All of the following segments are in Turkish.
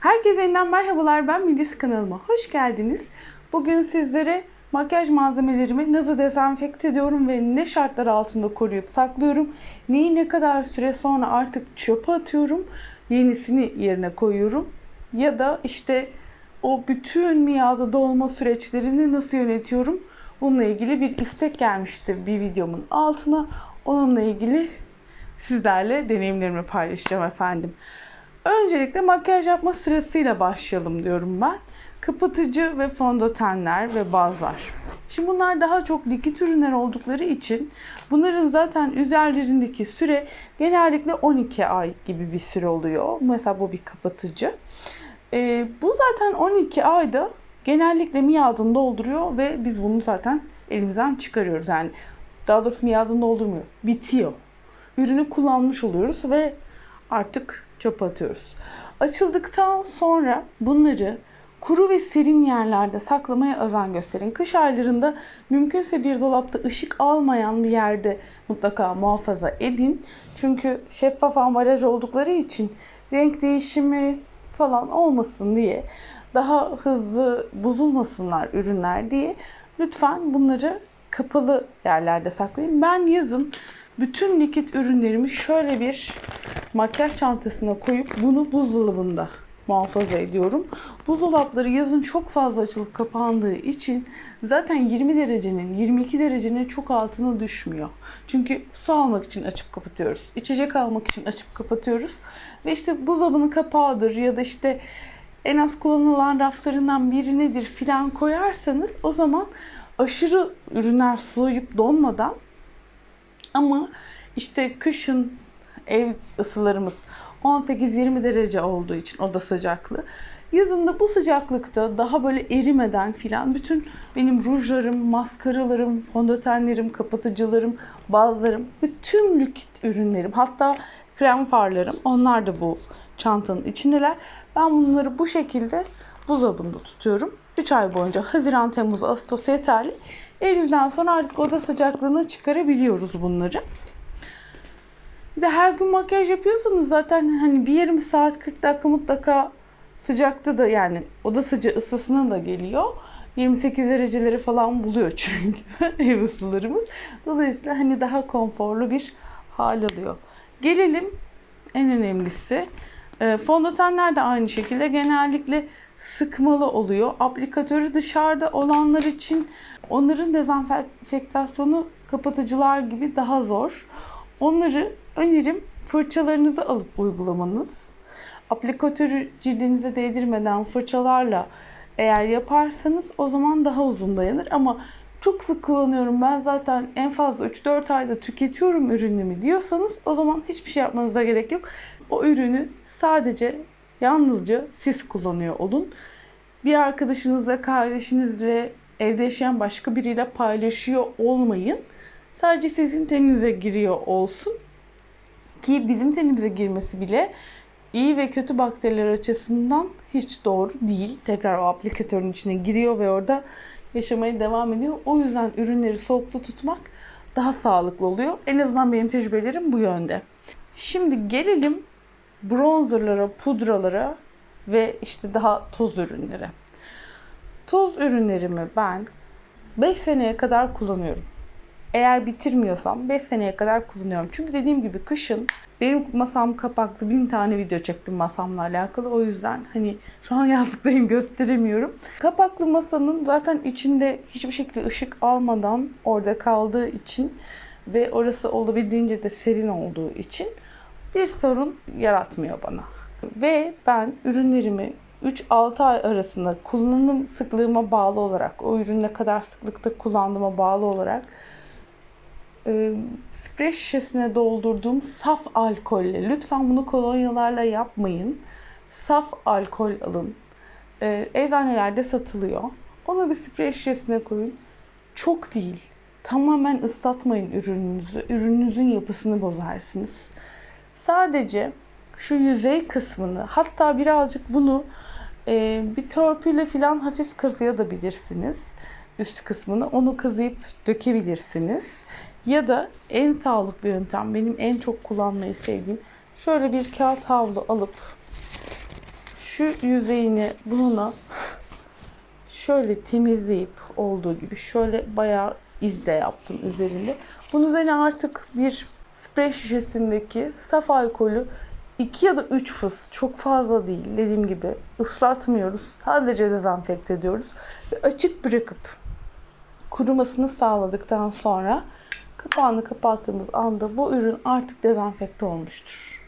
Herkese yeniden merhabalar. Ben Melis kanalıma hoş geldiniz. Bugün sizlere makyaj malzemelerimi nasıl dezenfekte ediyorum ve ne şartlar altında koruyup saklıyorum. Neyi ne kadar süre sonra artık çöpe atıyorum. Yenisini yerine koyuyorum. Ya da işte o bütün miadı dolma süreçlerini nasıl yönetiyorum? Bununla ilgili bir istek gelmişti bir videomun altına. Onunla ilgili sizlerle deneyimlerimi paylaşacağım efendim. Öncelikle makyaj yapma sırasıyla başlayalım diyorum ben. Kapatıcı ve fondötenler ve bazlar. Şimdi bunlar daha çok likit ürünler oldukları için bunların zaten üzerlerindeki süre genellikle 12 ay gibi bir süre oluyor. Mesela bu bir kapatıcı. Ee, bu zaten 12 ayda genellikle miadını dolduruyor ve biz bunu zaten elimizden çıkarıyoruz. Yani daha doğrusu miadını doldurmuyor. Bitiyor. Ürünü kullanmış oluyoruz ve artık çöpe atıyoruz. Açıldıktan sonra bunları kuru ve serin yerlerde saklamaya özen gösterin. Kış aylarında mümkünse bir dolapta ışık almayan bir yerde mutlaka muhafaza edin. Çünkü şeffaf ambalaj oldukları için renk değişimi falan olmasın diye daha hızlı bozulmasınlar ürünler diye lütfen bunları kapalı yerlerde saklayın. Ben yazın bütün likit ürünlerimi şöyle bir makyaj çantasına koyup bunu buzdolabında muhafaza ediyorum. Buzdolapları yazın çok fazla açılıp kapandığı için zaten 20 derecenin 22 derecenin çok altına düşmüyor. Çünkü su almak için açıp kapatıyoruz. İçecek almak için açıp kapatıyoruz. Ve işte buzdolabının kapağıdır ya da işte en az kullanılan raflarından biri nedir filan koyarsanız o zaman aşırı ürünler soğuyup donmadan ama işte kışın ev ısılarımız 18-20 derece olduğu için oda sıcaklığı. Yazında bu sıcaklıkta daha böyle erimeden filan bütün benim rujlarım, maskaralarım, fondötenlerim, kapatıcılarım, bazlarım, bütün likit ürünlerim hatta krem farlarım onlar da bu çantanın içindeler. Ben bunları bu şekilde buzdolabında tutuyorum. 3 ay boyunca Haziran, Temmuz, Ağustos yeterli. Eylül'den sonra artık oda sıcaklığına çıkarabiliyoruz bunları. Bir de her gün makyaj yapıyorsanız zaten hani bir yarım saat 40 dakika mutlaka sıcakta da yani oda sıcağı ısısına da geliyor. 28 dereceleri falan buluyor çünkü ev ısılarımız. Dolayısıyla hani daha konforlu bir hal alıyor. Gelelim en önemlisi. E, fondötenler de aynı şekilde genellikle sıkmalı oluyor. Aplikatörü dışarıda olanlar için onların dezenfektasyonu kapatıcılar gibi daha zor. Onları önerim fırçalarınızı alıp uygulamanız. Aplikatörü cildinize değdirmeden fırçalarla eğer yaparsanız o zaman daha uzun dayanır ama çok sık kullanıyorum ben zaten en fazla 3-4 ayda tüketiyorum ürünümü diyorsanız o zaman hiçbir şey yapmanıza gerek yok. O ürünü sadece yalnızca siz kullanıyor olun. Bir arkadaşınızla, kardeşinizle, evde yaşayan başka biriyle paylaşıyor olmayın. Sadece sizin teninize giriyor olsun. Ki bizim tenimize girmesi bile iyi ve kötü bakteriler açısından hiç doğru değil. Tekrar o aplikatörün içine giriyor ve orada yaşamaya devam ediyor. O yüzden ürünleri soğukta tutmak daha sağlıklı oluyor. En azından benim tecrübelerim bu yönde. Şimdi gelelim bronzerlara, pudralara ve işte daha toz ürünlere. Toz ürünlerimi ben 5 seneye kadar kullanıyorum. Eğer bitirmiyorsam 5 seneye kadar kullanıyorum. Çünkü dediğim gibi kışın benim masam kapaklı bin tane video çektim masamla alakalı. O yüzden hani şu an yazlıktayım gösteremiyorum. Kapaklı masanın zaten içinde hiçbir şekilde ışık almadan orada kaldığı için ve orası olabildiğince de serin olduğu için bir sorun yaratmıyor bana. Ve ben ürünlerimi 3-6 ay arasında kullanım sıklığıma bağlı olarak, o ürün ne kadar sıklıkta kullandığıma bağlı olarak e, sprey şişesine doldurduğum saf alkolle, lütfen bunu kolonyalarla yapmayın. Saf alkol alın. E, eczanelerde satılıyor. Onu bir sprey şişesine koyun. Çok değil. Tamamen ıslatmayın ürününüzü. Ürününüzün yapısını bozarsınız. Sadece şu yüzey kısmını hatta birazcık bunu e, bir törpüyle falan hafif kazıyabilirsiniz. Üst kısmını onu kazıyıp dökebilirsiniz. Ya da en sağlıklı yöntem benim en çok kullanmayı sevdiğim şöyle bir kağıt havlu alıp şu yüzeyini bununla şöyle temizleyip olduğu gibi şöyle bayağı izde yaptım üzerinde. Bunun üzerine artık bir sprey şişesindeki saf alkolü 2 ya da 3 fıs çok fazla değil dediğim gibi ıslatmıyoruz. Sadece dezenfekte ediyoruz. Ve açık bırakıp kurumasını sağladıktan sonra kapağını kapattığımız anda bu ürün artık dezenfekte olmuştur.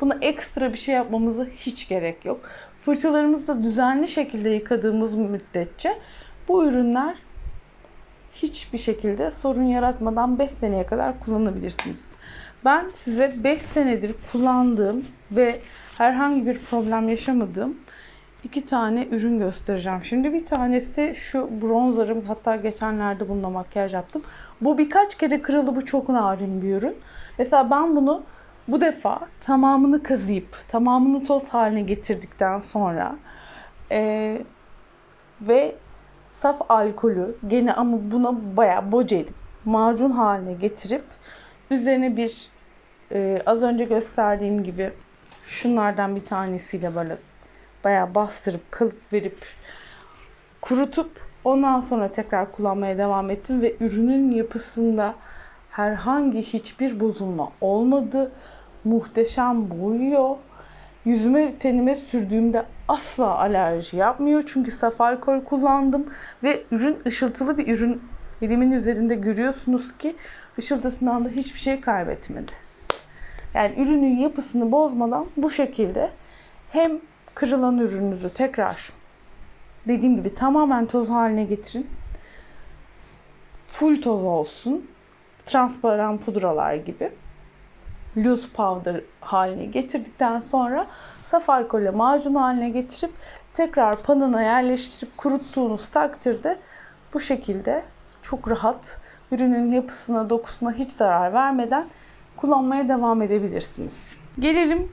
Buna ekstra bir şey yapmamıza hiç gerek yok. Fırçalarımızı da düzenli şekilde yıkadığımız müddetçe bu ürünler hiçbir şekilde sorun yaratmadan 5 seneye kadar kullanabilirsiniz. Ben size 5 senedir kullandığım ve herhangi bir problem yaşamadığım iki tane ürün göstereceğim. Şimdi bir tanesi şu bronzerım. Hatta geçenlerde bununla makyaj yaptım. Bu birkaç kere kırıldı. Bu çok narin bir ürün. Mesela ben bunu bu defa tamamını kazıyıp tamamını toz haline getirdikten sonra eee, ve saf alkolü gene ama buna bayağı boca edip macun haline getirip üzerine bir e, az önce gösterdiğim gibi şunlardan bir tanesiyle böyle bayağı bastırıp kalıp verip kurutup ondan sonra tekrar kullanmaya devam ettim ve ürünün yapısında herhangi hiçbir bozulma olmadı. Muhteşem boyuyor. Yüzüme tenime sürdüğümde asla alerji yapmıyor. Çünkü saf alkol kullandım ve ürün ışıltılı bir ürün. Elimin üzerinde görüyorsunuz ki ışıltısından da hiçbir şey kaybetmedi. Yani ürünün yapısını bozmadan bu şekilde hem kırılan ürününüzü tekrar dediğim gibi tamamen toz haline getirin. Full toz olsun. Transparan pudralar gibi. Loose powder haline getirdikten sonra saf alkolle macun haline getirip tekrar panına yerleştirip kuruttuğunuz takdirde bu şekilde çok rahat ürünün yapısına, dokusuna hiç zarar vermeden kullanmaya devam edebilirsiniz. Gelelim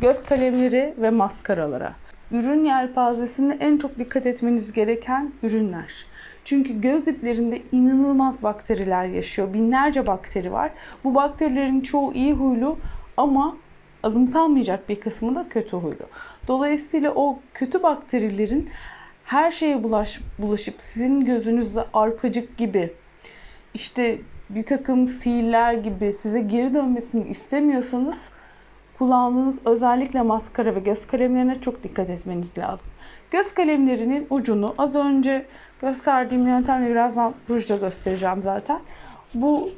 göz kalemleri ve maskaralara. Ürün yelpazesinde en çok dikkat etmeniz gereken ürünler. Çünkü göz diplerinde inanılmaz bakteriler yaşıyor. Binlerce bakteri var. Bu bakterilerin çoğu iyi huylu ama azımsanmayacak bir kısmı da kötü huylu. Dolayısıyla o kötü bakterilerin her şeye bulaş, bulaşıp sizin gözünüzde arpacık gibi işte bir takım sihirler gibi size geri dönmesini istemiyorsanız kullandığınız özellikle maskara ve göz kalemlerine çok dikkat etmeniz lazım. Göz kalemlerinin ucunu az önce gösterdiğim yöntemle birazdan rujla göstereceğim zaten. Bu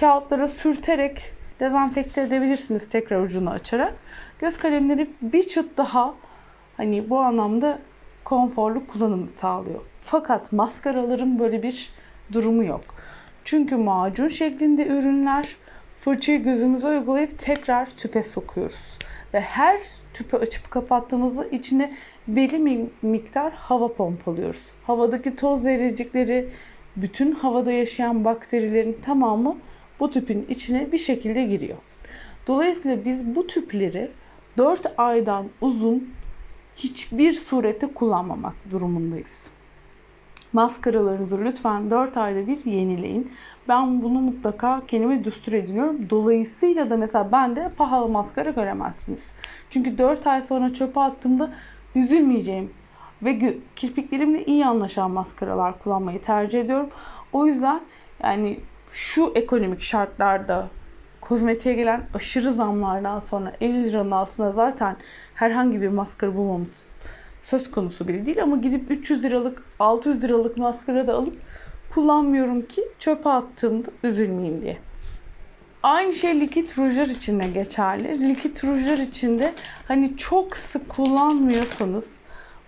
kağıtlara sürterek dezenfekte edebilirsiniz tekrar ucunu açarak. Göz kalemleri bir çıt daha hani bu anlamda konforlu kullanımı sağlıyor. Fakat maskaraların böyle bir durumu yok. Çünkü macun şeklinde ürünler fırçayı gözümüze uygulayıp tekrar tüpe sokuyoruz. Ve her tüpü açıp kapattığımızda içine belli miktar hava pompalıyoruz. Havadaki toz zerrecikleri, bütün havada yaşayan bakterilerin tamamı bu tüpün içine bir şekilde giriyor. Dolayısıyla biz bu tüpleri 4 aydan uzun hiçbir surette kullanmamak durumundayız. Maskaralarınızı lütfen 4 ayda bir yenileyin. Ben bunu mutlaka kendime düstur ediniyorum. Dolayısıyla da mesela ben de pahalı maskara göremezsiniz. Çünkü 4 ay sonra çöpe attığımda üzülmeyeceğim ve kirpiklerimle iyi anlaşan maskaralar kullanmayı tercih ediyorum. O yüzden yani şu ekonomik şartlarda kozmetiğe gelen aşırı zamlardan sonra 50 liranın altında zaten herhangi bir maskara bulmamız söz konusu bile değil ama gidip 300 liralık 600 liralık maskara da alıp kullanmıyorum ki çöpe attığımda üzülmeyeyim diye. Aynı şey likit rujlar için de geçerli. Likit rujlar için de hani çok sık kullanmıyorsanız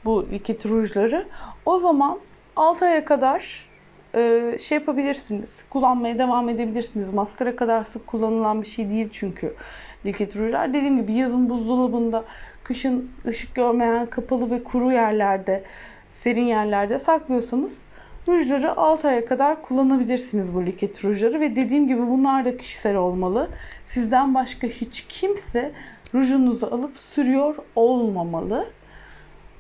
bu likit rujları o zaman 6 aya kadar e, şey yapabilirsiniz. Kullanmaya devam edebilirsiniz. Maskara kadar sık kullanılan bir şey değil çünkü likit rujlar. Dediğim gibi yazın buzdolabında, kışın ışık görmeyen kapalı ve kuru yerlerde, serin yerlerde saklıyorsanız rujları 6 aya kadar kullanabilirsiniz bu likit rujları ve dediğim gibi bunlar da kişisel olmalı. Sizden başka hiç kimse rujunuzu alıp sürüyor olmamalı.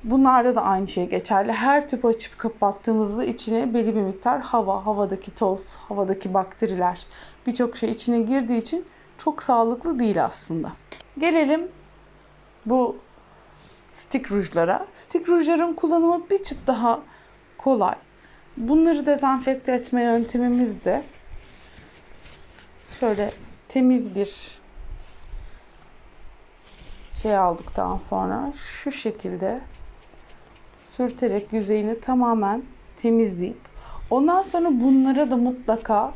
Bunlarda da aynı şey geçerli. Her tüp açıp kapattığımızda içine belli bir miktar hava, havadaki toz, havadaki bakteriler birçok şey içine girdiği için çok sağlıklı değil aslında. Gelelim bu stick rujlara. Stick rujların kullanımı bir çıt daha kolay. Bunları dezenfekte etme yöntemimiz de şöyle temiz bir şey aldıktan sonra şu şekilde sürterek yüzeyini tamamen temizleyip ondan sonra bunlara da mutlaka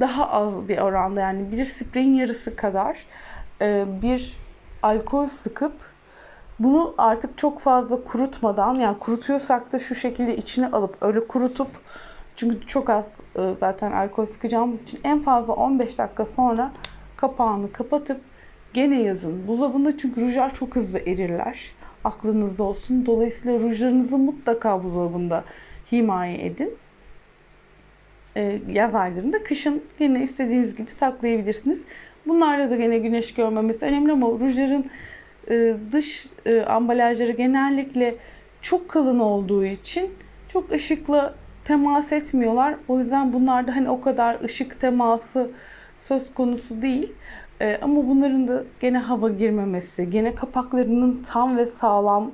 daha az bir oranda yani bir spreyin yarısı kadar bir alkol sıkıp bunu artık çok fazla kurutmadan yani kurutuyorsak da şu şekilde içine alıp öyle kurutup çünkü çok az e, zaten alkol sıkacağımız için en fazla 15 dakika sonra kapağını kapatıp gene yazın. Buzdolabında çünkü rujlar çok hızlı erirler. Aklınızda olsun. Dolayısıyla rujlarınızı mutlaka buzdolabında himaye edin. E, yaz aylarında kışın yine istediğiniz gibi saklayabilirsiniz. Bunlarda da gene güneş görmemesi önemli ama rujların e, dış e, ambalajları genellikle çok kalın olduğu için çok ışıkla temas etmiyorlar. O yüzden bunlarda hani o kadar ışık teması söz konusu değil. E, ama bunların da gene hava girmemesi, gene kapaklarının tam ve sağlam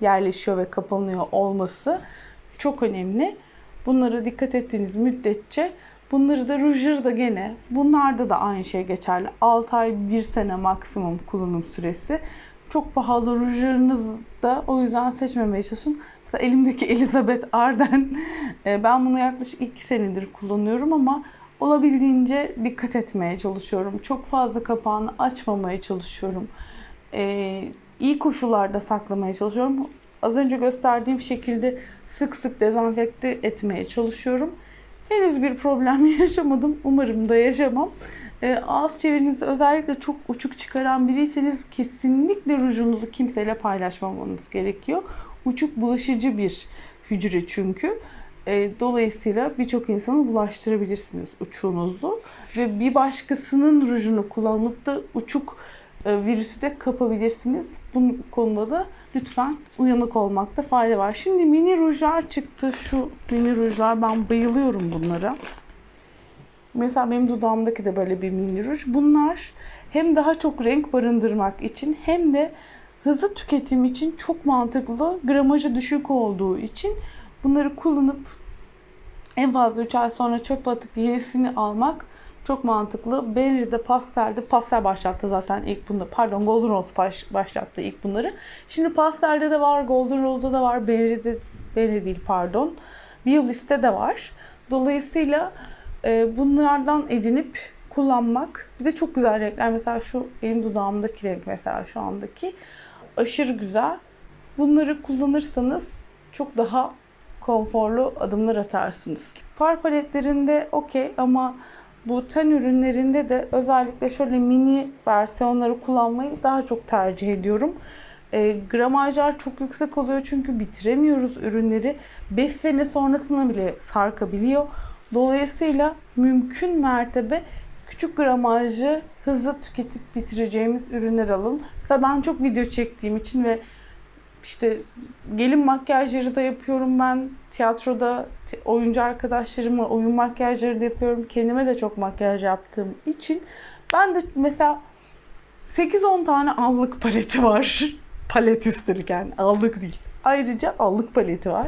yerleşiyor ve kapanıyor olması çok önemli. Bunlara dikkat ettiğiniz müddetçe bunları da rujları da gene bunlarda da aynı şey geçerli. 6 ay 1 sene maksimum kullanım süresi. Çok pahalı rujlarınız da o yüzden seçmemeye çalışın. Mesela elimdeki Elizabeth Arden e, ben bunu yaklaşık 2 senedir kullanıyorum ama olabildiğince dikkat etmeye çalışıyorum. Çok fazla kapağını açmamaya çalışıyorum. Ee, iyi koşullarda saklamaya çalışıyorum. Az önce gösterdiğim şekilde sık sık dezenfekte etmeye çalışıyorum. Henüz bir problem yaşamadım. Umarım da yaşamam. Ee, ağız çevrenizi özellikle çok uçuk çıkaran biriyseniz kesinlikle rujunuzu kimseyle paylaşmamanız gerekiyor. Uçuk bulaşıcı bir hücre çünkü. E, dolayısıyla birçok insanı bulaştırabilirsiniz uçuğunuzu ve bir başkasının rujunu kullanıp da uçuk e, virüsü de kapabilirsiniz. Bu konuda da lütfen uyanık olmakta fayda var. Şimdi mini rujlar çıktı. Şu mini rujlar ben bayılıyorum bunlara. Mesela benim dudağımdaki de böyle bir mini ruj. Bunlar hem daha çok renk barındırmak için hem de hızlı tüketim için çok mantıklı. Gramajı düşük olduğu için Bunları kullanıp en fazla 3 ay sonra çöp atıp yenisini almak çok mantıklı. Benry'de pastelde, pastel başlattı zaten ilk bunda. Pardon Golden Rose baş, başlattı ilk bunları. Şimdi pastelde de var, Golden Rose'da da var, Benry'de, Benry değil pardon. Violist'te de var. Dolayısıyla e, bunlardan edinip kullanmak. Bir de çok güzel renkler. Mesela şu benim dudağımdaki renk mesela şu andaki. Aşırı güzel. Bunları kullanırsanız çok daha konforlu adımlar atarsınız. Far paletlerinde okey ama bu ten ürünlerinde de özellikle şöyle mini versiyonları kullanmayı daha çok tercih ediyorum. E, gramajlar çok yüksek oluyor çünkü bitiremiyoruz ürünleri. 5 sene sonrasına bile sarkabiliyor. Dolayısıyla mümkün mertebe küçük gramajlı hızlı tüketip bitireceğimiz ürünler alın. Mesela ben çok video çektiğim için ve işte gelin makyajları da yapıyorum ben. Tiyatroda oyuncu arkadaşlarıma oyun makyajları da yapıyorum. Kendime de çok makyaj yaptığım için ben de mesela 8-10 tane allık paleti var. Palet üstelik yani allık değil. Ayrıca allık paleti var.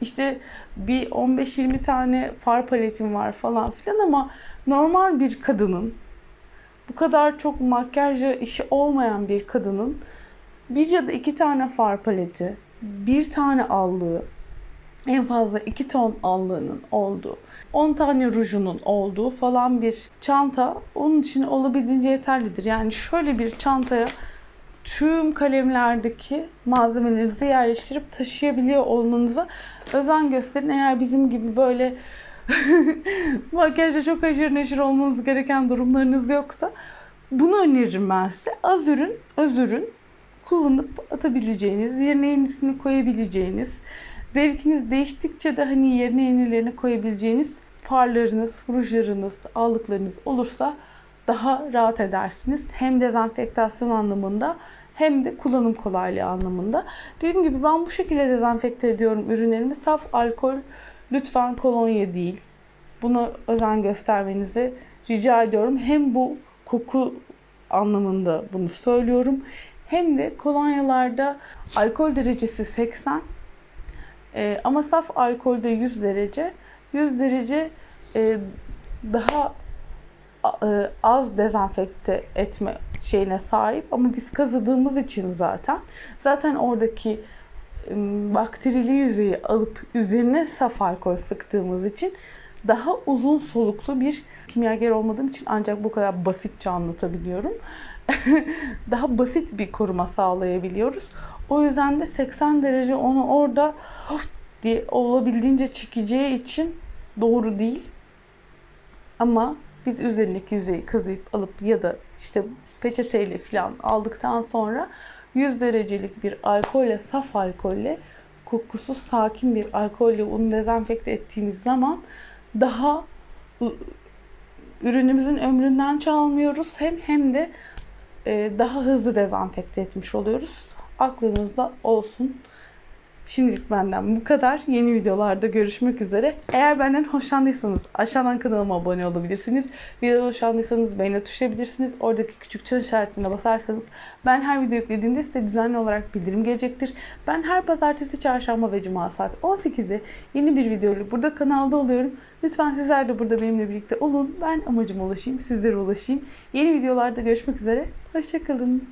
İşte bir 15-20 tane far paletim var falan filan ama normal bir kadının bu kadar çok makyajla işi olmayan bir kadının bir ya da iki tane far paleti, bir tane allığı, en fazla iki ton allığının olduğu, 10 tane rujunun olduğu falan bir çanta onun için olabildiğince yeterlidir. Yani şöyle bir çantaya tüm kalemlerdeki malzemelerinizi yerleştirip taşıyabiliyor olmanıza özen gösterin. Eğer bizim gibi böyle makyajda çok haşır neşir olmanız gereken durumlarınız yoksa bunu öneririm ben size. Az ürün, öz ürün kullanıp atabileceğiniz, yerine yenisini koyabileceğiniz, zevkiniz değiştikçe de hani yerine yenilerini koyabileceğiniz farlarınız, rujlarınız, aldıklarınız olursa daha rahat edersiniz. Hem dezenfektasyon anlamında hem de kullanım kolaylığı anlamında. Dediğim gibi ben bu şekilde dezenfekte ediyorum ürünlerimi. Saf alkol lütfen kolonya değil. Buna özen göstermenizi rica ediyorum. Hem bu koku anlamında bunu söylüyorum hem de kolonyalarda alkol derecesi 80 e, ama saf alkolde 100 derece. 100 derece e, daha e, az dezenfekte etme şeyine sahip ama biz kazıdığımız için zaten zaten oradaki e, bakterili yüzeyi alıp üzerine saf alkol sıktığımız için daha uzun soluklu bir kimyager olmadığım için ancak bu kadar basitçe anlatabiliyorum. daha basit bir koruma sağlayabiliyoruz. O yüzden de 80 derece onu orada "Of!" diye olabildiğince çekeceği için doğru değil. Ama biz üzerindeki yüzeyi kazıyıp alıp ya da işte peçeteyle falan aldıktan sonra 100 derecelik bir alkolle, saf alkolle, kokusuz sakin bir alkolle onu dezenfekte ettiğimiz zaman daha ürünümüzün ömründen çalmıyoruz hem hem de e, daha hızlı dezenfekte etmiş oluyoruz. Aklınızda olsun. Şimdilik benden bu kadar. Yeni videolarda görüşmek üzere. Eğer benden hoşlandıysanız aşağıdan kanalıma abone olabilirsiniz. Videoda hoşlandıysanız beğeni tuşlayabilirsiniz. Oradaki küçük çan işaretine basarsanız ben her video yüklediğimde size düzenli olarak bildirim gelecektir. Ben her pazartesi, çarşamba ve cuma saat 18'de yeni bir videoyla burada kanalda oluyorum. Lütfen sizler de burada benimle birlikte olun. Ben amacıma ulaşayım, sizlere ulaşayım. Yeni videolarda görüşmek üzere. Hoşçakalın.